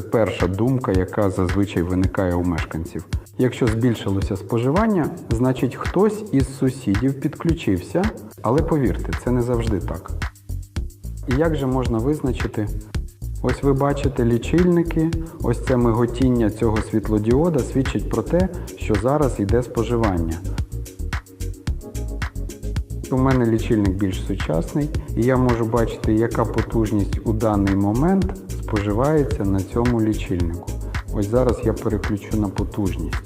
це перша думка, яка зазвичай виникає у мешканців. Якщо збільшилося споживання, значить хтось із сусідів підключився, але повірте, це не завжди так. І як же можна визначити? Ось ви бачите лічильники, ось це миготіння цього світлодіода свідчить про те, що зараз йде споживання. У мене лічильник більш сучасний, і я можу бачити, яка потужність у даний момент споживається на цьому лічильнику. Ось зараз я переключу на потужність.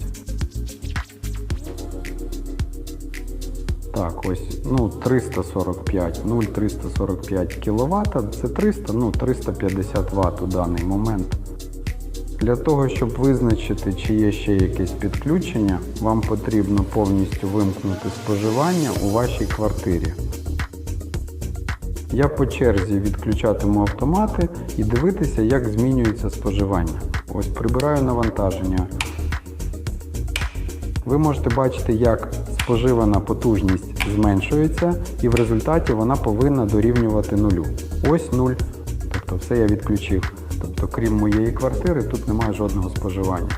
Так, ось ну 345, 0,345 кВт, це 300, ну 350 Вт у даний момент. Для того, щоб визначити, чи є ще якесь підключення, вам потрібно повністю вимкнути споживання у вашій квартирі. Я по черзі відключатиму автомати і дивитися, як змінюється споживання. Ось прибираю навантаження. Ви можете бачити, як споживана потужність зменшується, і в результаті вона повинна дорівнювати нулю. Ось нуль. Тобто все я відключив. Тобто, крім моєї квартири, тут немає жодного споживання.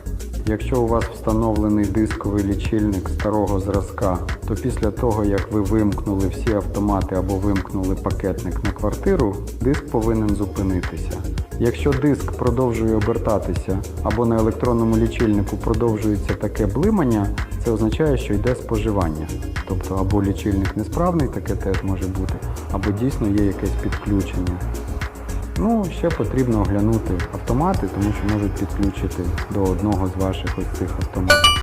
Якщо у вас встановлений дисковий лічильник старого зразка, то після того, як ви вимкнули всі автомати або вимкнули пакетник на квартиру, диск повинен зупинитися. Якщо диск продовжує обертатися або на електронному лічильнику продовжується таке блимання, це означає, що йде споживання. Тобто або лічильник несправний, таке теж може бути, або дійсно є якесь підключення. Ну, ще потрібно оглянути автомати, тому що можуть підключити до одного з ваших ось цих автоматів.